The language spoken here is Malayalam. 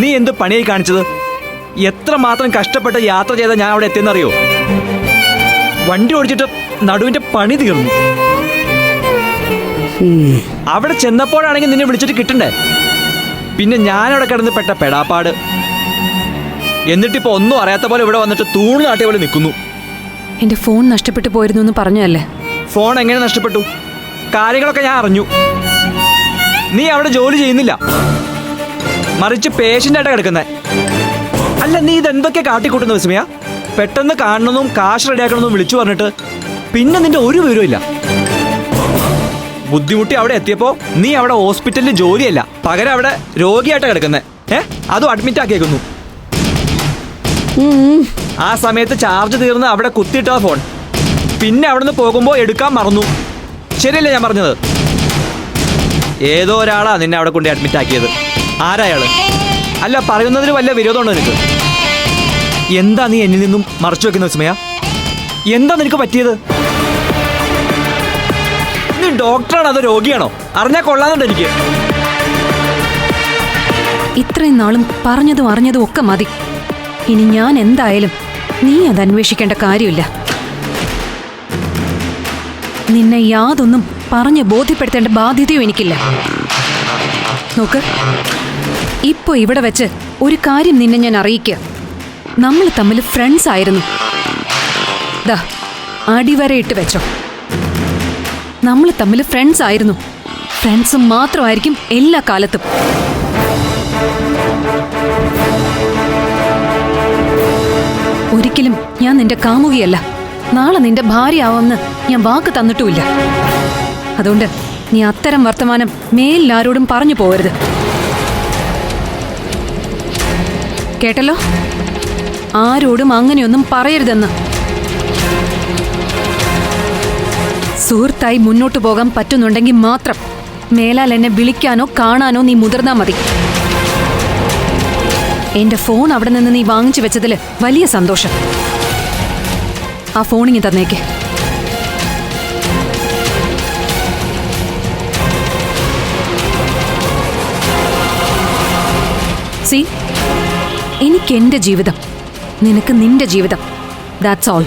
നീ എന്ത് പണിയായി കാണിച്ചത്? എത്ര മാത്രം കഷ്ടപ്പെട്ട് യാത്ര ചെയ്ത ഞാൻ അവിടെ എത്തിയെന്നറിയോ? വണ്ടി ഓടിച്ചിട്ട് നടുവിന്റെ പണി തീർന്നു. അവിടെ ചെന്നപ്പോഴാണെങ്കിൽ നിന്നെ വിളിച്ചിട്ട് കിട്ടണ്ടേ? പിന്നെ ഞാനവിടെ കിടന്ന് പെട്ട പെടാപ്പാട്. എന്നിട്ടിപ്പോ ഒന്നും അറിയാത്ത പോലെ ഇവിടെ വന്നിട്ട് തൂണ് നാട്ടിയ പോലെ നിൽക്കുന്നു. എന്റെ ഫോൺ നഷ്ടപ്പെട്ടു പോയിരുന്നു എന്ന് പറഞ്ഞല്ലേ ഫോൺ എങ്ങനെ നഷ്ടപ്പെട്ടു? കാര്യങ്ങളൊക്കെ ഞാൻ അറിഞ്ഞു. നീ അവിടെ ജോലി ചെയ്യുന്നില്ല. മറിച്ച് പേഷ്യന്റായിട്ട് കിടക്കുന്നത് കിടക്കുന്നേ. അല്ല നീ ഇതെന്തൊക്കെ കാട്ടിക്കൂട്ടുന്ന വിസ്മയ? പെട്ടെന്ന് കാണണമെന്നും കാശ് റെഡിയാക്കണമെന്നും വിളിച്ചു പറഞ്ഞിട്ട് പിന്നെ നിന്റെ ഒരു വിവരവും ഇല്ല. ബുദ്ധിമുട്ടി അവിടെ എത്തിയപ്പോ നീ അവിടെ ഹോസ്പിറ്റലിൽ ജോലിയല്ല. പകരം അവിടെ രോഗിയായിട്ട് കിടക്കുന്നത് ഏ? അതും അഡ്മിറ്റ് ആക്കിയേക്കുന്നു. ആ സമയത്ത് ചാർജ് തീർന്ന് അവിടെ കുത്തിയിട്ടാ ഫോൺ പിന്നെ അവിടെ നിന്ന് പോകുമ്പോൾ എടുക്കാൻ മറന്നു. ശരിയല്ലേ ഞാൻ പറഞ്ഞത്? ഏതോ ഒരാളാ നിന്നെ അവിടെ കൊണ്ട് അഡ്മിറ്റ് ആക്കിയത്. ആരായാൾ? അല്ല പറയുന്നതിന് വല്ല വിരോധമുണ്ടോ നിനക്ക്? എന്താ നീ എന്നിൽ നിന്നും മറച്ചു വെക്കുന്ന വിസ്മയ എന്താ നിനക്ക് പറ്റിയത്? നീ ഡോക്ടറാണോ അതോ രോഗിയാണോ? അറിഞ്ഞാൽ കൊള്ളാന്നുണ്ട് എനിക്ക്. ഇത്രയും നാളും പറഞ്ഞതും അറിഞ്ഞതും ഒക്കെ മതി. ഇനി ഞാൻ എന്തായാലും നീ അത് അന്വേഷിക്കേണ്ട കാര്യമില്ല. നിന്നെ യാതൊന്നും പറഞ്ഞ് ബോധ്യപ്പെടുത്തേണ്ട ബാധ്യതയും എനിക്കില്ല. നോക്ക്. ഇപ്പൊ ഇവിടെ വെച്ച് ഒരു കാര്യം നിന്നെ ഞാൻ അറിയിക്കുക നമ്മൾ തമ്മിൽ ഫ്രണ്ട്സ് ആയിരുന്നു. ദാ അടിവരയിട്ട് വെച്ചോ. നമ്മൾ തമ്മിൽ ഫ്രണ്ട്സ് ആയിരുന്നു. ഫ്രണ്ട്സ് മാത്രമായിരിക്കും എല്ലാ കാലത്തും. ഒരിക്കലും ഞാൻ നിന്റെ കാമുകിയല്ല. നാളെ നിന്റെ ഭാര്യയാവുമെന്ന് ഞാൻ വാക്ക് തന്നിട്ടുമില്ല. അതുകൊണ്ട് നീ അത്തരം വർത്തമാനം മേലാരോടും പറഞ്ഞു പോകരുത്. കേട്ടല്ലോ? ആരോടും അങ്ങനെയൊന്നും പറയരുതെന്ന്. സുഹൃത്തായി മുന്നോട്ടു പോകാൻ പറ്റുന്നുണ്ടെങ്കിൽ മാത്രം മേലാൽ എന്നെ വിളിക്കാനോ കാണാനോ നീ മുതിർന്നാ മതി. എന്റെ ഫോൺ അവിടെ നിന്ന് നീ വാങ്ങിച്ചു വെച്ചതിൽ വലിയ സന്തോഷം. ആ ഫോണിങ്ങി തന്നേക്ക്. സി? എനിക്ക് എന്റെ ജീവിതം. നിനക്ക് നിന്റെ ജീവിതം. That's all